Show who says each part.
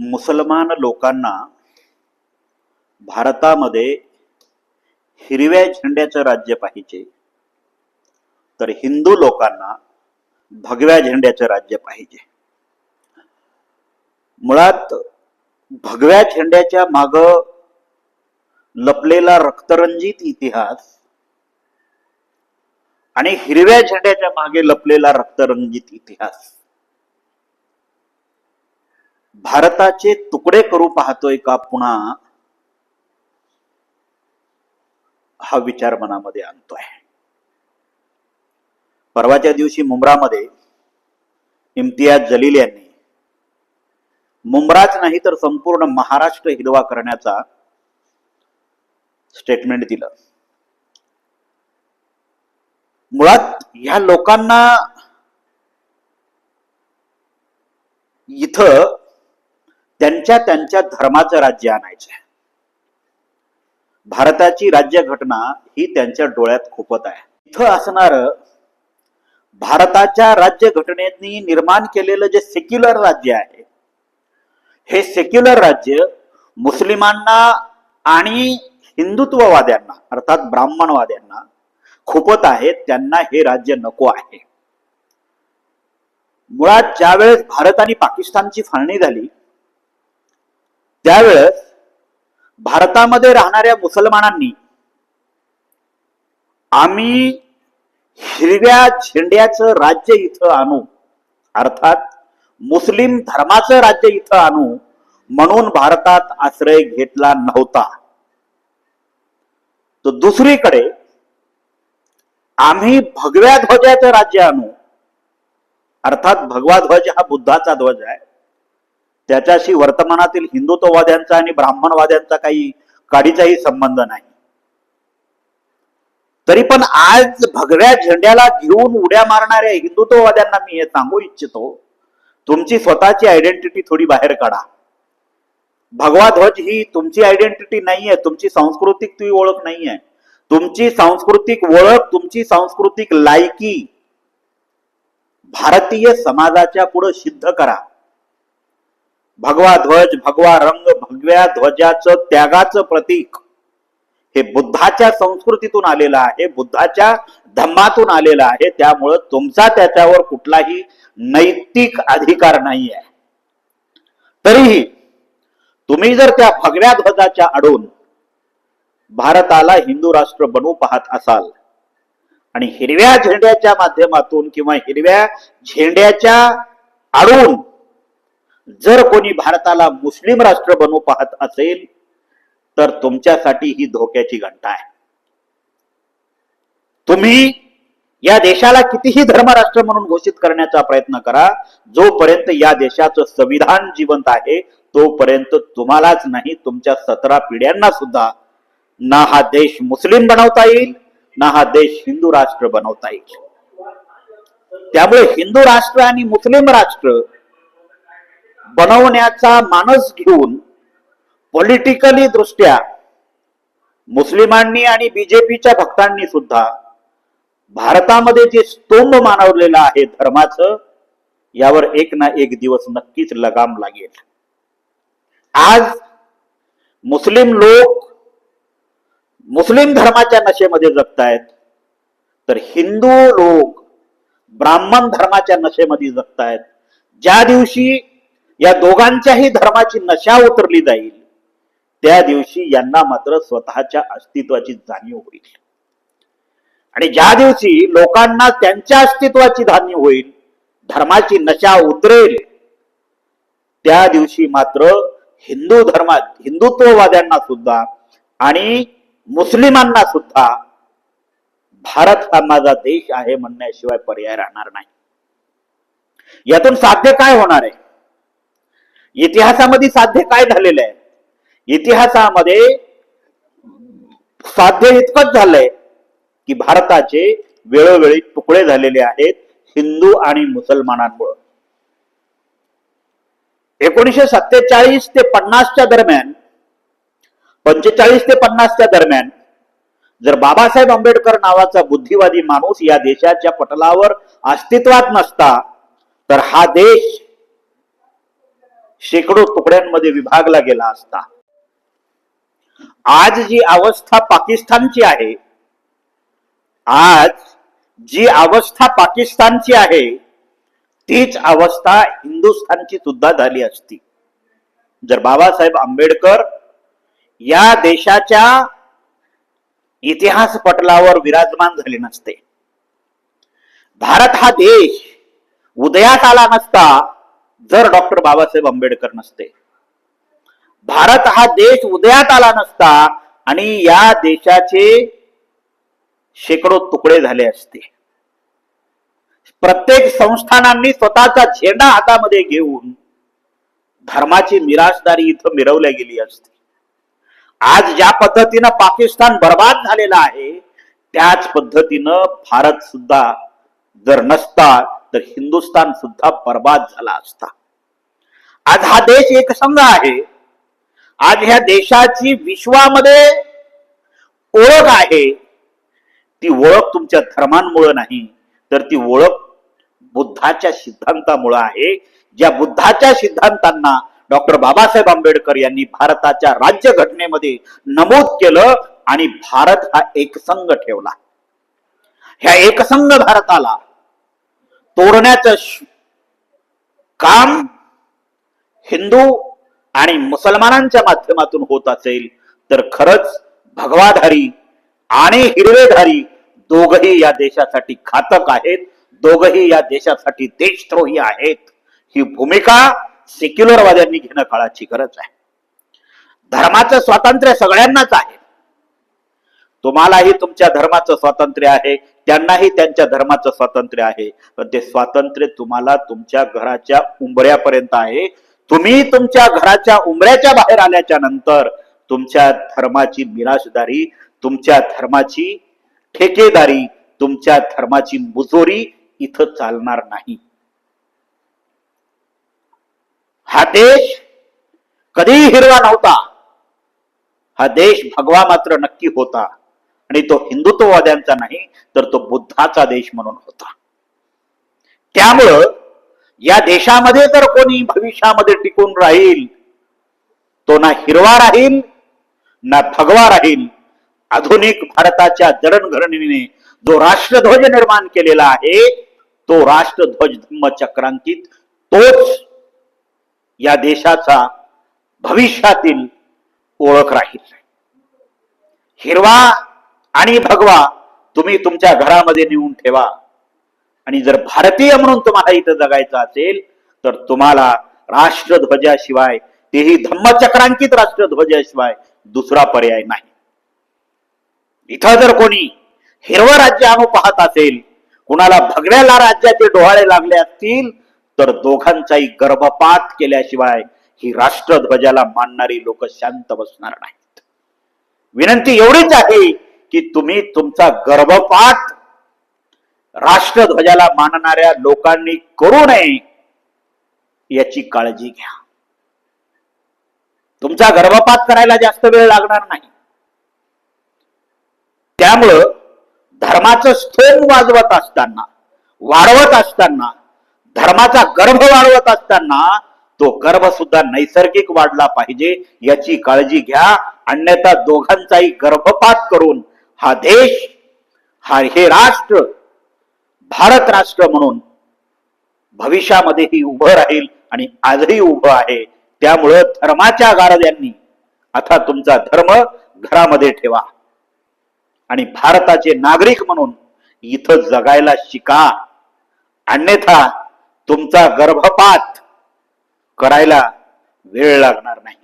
Speaker 1: मुसलमान लोकांना भारतामध्ये हिरव्या झेंड्याचं राज्य पाहिजे तर हिंदू लोकांना भगव्या झेंड्याचं राज्य पाहिजे. मुळात भगव्या झेंड्याच्या माग लपलेला रक्तरंजित इतिहास आणि हिरव्या झेंड्याच्या मागे लपलेला रक्तरंजित इतिहास भारताचे तुकडे करू पाहतोय का पुन्हा? हा विचार मनामध्ये आणतोय. परवाच्या दिवशी मुंब्रामध्ये इम्तियाज जलील यांनी मुंब्राच नाही तर संपूर्ण महाराष्ट्र हिरवा करण्याचा स्टेटमेंट दिलं. मुळात ह्या लोकांना इथं त्यांच्या त्यांच्या धर्माचं राज्य आणायचं आहे भारताची राज्य घटना ही त्यांच्या डोळ्यात खुपत आहे. इथं असणार भारताच्या राज्यघटनेनी निर्माण केलेलं जे सेक्युलर राज्य आहे हे सेक्युलर राज्य मुस्लिमांना आणि हिंदुत्ववाद्यांना अर्थात ब्राह्मणवाद्यांना खुपत आहे त्यांना हे राज्य नको आहे. मुळात ज्यावेळेस भारत आणि पाकिस्तानची फाळणी झाली त्यावेळेस भारतामध्ये राहणाऱ्या मुसलमानांनी आम्ही हिरव्या झेंड्याचं राज्य इथं आणू अर्थात मुस्लिम धर्माचं राज्य इथं आणू म्हणून भारतात आश्रय घेतला नव्हता. तर दुसरीकडे आम्ही भगव्या ध्वजाचं राज्य आणू अर्थात भगवा ध्वज हा बुद्धाचा ध्वज आहे. त्याच्याशी वर्तमानातील हिंदुत्ववाद्यांचा आणि ब्राह्मणवाद्यांचा काही काडीचाही संबंध नाही. तरी पण आज भगव्या झेंड्याला घेऊन उड्या मारणाऱ्या हिंदुत्ववाद्यांना मी हे सांगू इच्छितो तुमची स्वतःची आयडेंटिटी थोडी बाहेर काढा. भगवा ध्वज ही तुमची आयडेंटिटी नाहीये तुमची सांस्कृतिक ती ओळख नाहीये. तुमची सांस्कृतिक ओळख तुमची सांस्कृतिक लायकी भारतीय समाजाच्या पुढे सिद्ध करा. भगवा ध्वज भगवा रंग भगव्या ध्वजाचं त्यागाचं प्रतीक. हे बुद्धाच्या संस्कृतीतून आलेलं आहे बुद्धाच्या धम्मातून आलेलं आहे. त्यामुळं तुमचा त्याच्यावर कुठलाही नैतिक अधिकार नाही आहे तरीही तुम्ही जर त्या भगव्या ध्वजाच्या आडून भारताला हिंदू राष्ट्र बनवू पाहत असाल आणि हिरव्या झेंड्याच्या माध्यमातून किंवा हिरव्या झेंड्याच्या आडून जर कोणी भारताला मुस्लिम राष्ट्र बनवू पाहत असेल तर तुमच्यासाठी ही धोक्याची घंटा आहे. तुम्ही या देशाला कितीही धर्मराष्ट्र म्हणून घोषित करण्याचा प्रयत्न करा जोपर्यंत या देशाचं संविधान जिवंत आहे तोपर्यंत तुम्हालाच नाही तुमच्या सतरा पिढ्यांना सुद्धा ना हा देश मुस्लिम बनवता येईल ना हा देश हिंदू राष्ट्र बनवता येईल. त्यामुळे हिंदू राष्ट्र आणि मुस्लिम राष्ट्र बनवण्याचा मानस घेऊन पॉलिटिकली दृष्ट्या मुस्लिमांनी आणि बीजेपीच्या भक्तांनी सुद्धा भारतामध्ये जे स्तोंभ मानवलेलं आहे धर्माचं यावर एक ना एक दिवस नक्कीच लगाम लागेल. आज मुस्लिम लोक मुस्लिम धर्माच्या नशेमध्ये जगतायत तर हिंदू लोक ब्राह्मण धर्माच्या नशेमध्ये जगतायत. ज्या दिवशी या दोघांच्याही धर्माची नशा उतरली जाईल. त्या दिवशी यांना मात्र स्वतःच्या अस्तित्वाची जाणीव होईल. आणि ज्या दिवशी लोकांना त्यांच्या अस्तित्वाची जाणीव होईल धर्माची नशा उतरेल त्या दिवशी मात्र हिंदू धर्मात हिंदुत्ववाद्यांना सुद्धा आणि मुस्लिमांना सुद्धा भारत हा माझा देश आहे म्हणण्याशिवाय पर्याय राहणार नाही. यातून साध्य काय होणार आहे? इतिहासामध्ये साध्य काय झालेलं आहे? इतिहासामध्ये साध्य इतकंच झालंय की भारताचे वेळोवेळी तुकडे झालेले आहेत हिंदू आणि मुसलमानांमुळं. एकोणीशे सत्तेचाळीस ते पन्नासच्या दरम्यान पंचेचाळीस ते पन्नासच्या दरम्यान जर बाबासाहेब आंबेडकर नावाचा बुद्धिवादी माणूस या देशाच्या पटलावर अस्तित्वात नसता तर हा देश शेकडो तुकड्यांमध्ये विभागला गेला असता. आज जी अवस्था पाकिस्तानची आहे आज जी अवस्था पाकिस्तानची आहे तीच अवस्था हिंदुस्थानची सुद्धा झाली असती. जर बाबासाहेब आंबेडकर या देशाच्या इतिहास पटलावर विराजमान झाले नसते. भारत हा देश उदयात आला नसता जर डॉक्टर बाबासाहेब आंबेडकर नसते भारत हा देश उदयात आला नसता आणि या देशाचे शेकडो तुकडे झाले असते. प्रत्येक संस्थानांनी स्वतःचा झेंडा हातामध्ये घेऊन धर्माची मिरासदारी इथं मिरवल्या गेली असते. आज ज्या पद्धतीनं पाकिस्तान बर्बाद झालेला आहे त्याच पद्धतीनं भारत सुद्धा जर नसता तर हिंदुस्थान सुद्धा बर्बाद झाला असता. आज हा देश एकसंघ आहे. आज ह्या देशाची विश्वामध्ये ओळख आहे. ती ओळख तुमच्या धर्मांमुळे नाही तर ती ओळख बुद्धाच्या सिद्धांतामुळे आहे. ज्या बुद्धाच्या सिद्धांतांना डॉक्टर बाबासाहेब आंबेडकर यांनी भारताच्या राज्य घटनेमध्ये नमूद केलं आणि भारत हा एकसंघ ठेवला. ह्या एकसंघ भारताला तोडण्याचं काम हिंदू आणि मुसलमानांच्या माध्यमातून होत असेल तर खरंच भगवाधारी आणि हिरवेधारी दोघही या देशासाठी घातक आहेत दोघही या देशासाठी देशद्रोही आहेत. ही भूमिका सेक्युलरवाद्यांनी घेणं काळाची गरज आहे. धर्माचं स्वातंत्र्य सगळ्यांनाच आहे. तुम्हालाही तुमच्या धर्माचं स्वातंत्र्य आहे त्यांनाही त्यांच्या धर्माचं स्वातंत्र्य आहे. पण ते स्वातंत्र्य तुम्हाला तुमच्या घराच्या उंबऱ्यापर्यंत आहे. तुम्ही तुमच्या घराच्या उंबऱ्याच्या बाहेर आल्याच्यानंतर तुमच्या धर्माची मिराशदारी तुमच्या धर्माची ठेकेदारी तुमच्या धर्माची मुजोरी इथं चालणार नाही. हा देश कधीही हिरवा नव्हता. हा देश भगवा मात्र नक्की होता. आणि तो हिंदुत्ववाद्यांचा नाही तर तो बुद्धाचा देश म्हणून होता. त्यामुळं या देशामध्ये जर कोणी भविष्यामध्ये टिकून राहील तो ना हिरवा राहील ना भगवा राहील. आधुनिक भारताच्या जडणघडणीने जो राष्ट्रध्वज निर्माण केलेला आहे तो राष्ट्रध्वज धम्मचक्रांकित तोच या देशाचा भविष्यातील ओळख राहील. हिरवा आणि भगवा तुम्ही तुमच्या घरामध्ये नेऊन ठेवा. आणि जर भारतीय म्हणून तुम्हाला इथं जगायचं असेल तर तुम्हाला राष्ट्रध्वजाशिवाय तेही धम्मचक्रांकित राष्ट्रध्वजाशिवाय दुसरा पर्याय नाही. इथं जर कोणी हिरवं राज्य आणू पाहत असेल कुणाला भगव्याला राज्याचे डोहाळे लागले असतील तर दोघांचाही गर्भपात केल्याशिवाय ही राष्ट्रध्वजाला मानणारी लोक शांत बसणार नाहीत. विनंती एवढीच आहे की तुम्ही तुमचा गर्भपात राष्ट्रध्वजाला मानणाऱ्या लोकांनी करू नये याची काळजी घ्या. तुमचा गर्भपात करायला जास्त वेळ लागणार नाही. त्यामुळं धर्माचं स्थोम वाजवत असताना वाढवत असताना धर्माचा गर्भ वाढवत असताना तो गर्भ सुद्धा नैसर्गिक वाढला पाहिजे याची काळजी घ्या. अन्यथा दोघांचाही गर्भपात करून हा देश हा हे राष्ट्र भारत राष्ट्र म्हणून भविष्यामध्येही उभं राहील आणि आजही उभं आहे. त्यामुळं धर्माच्या गारद्यांनी आता तुमचा धर्म घरामध्ये ठेवा. आणि भारताचे नागरिक म्हणून इथं जगायला शिका. अन्यथा तुमचा गर्भपात करायला वेळ लागणार नाही.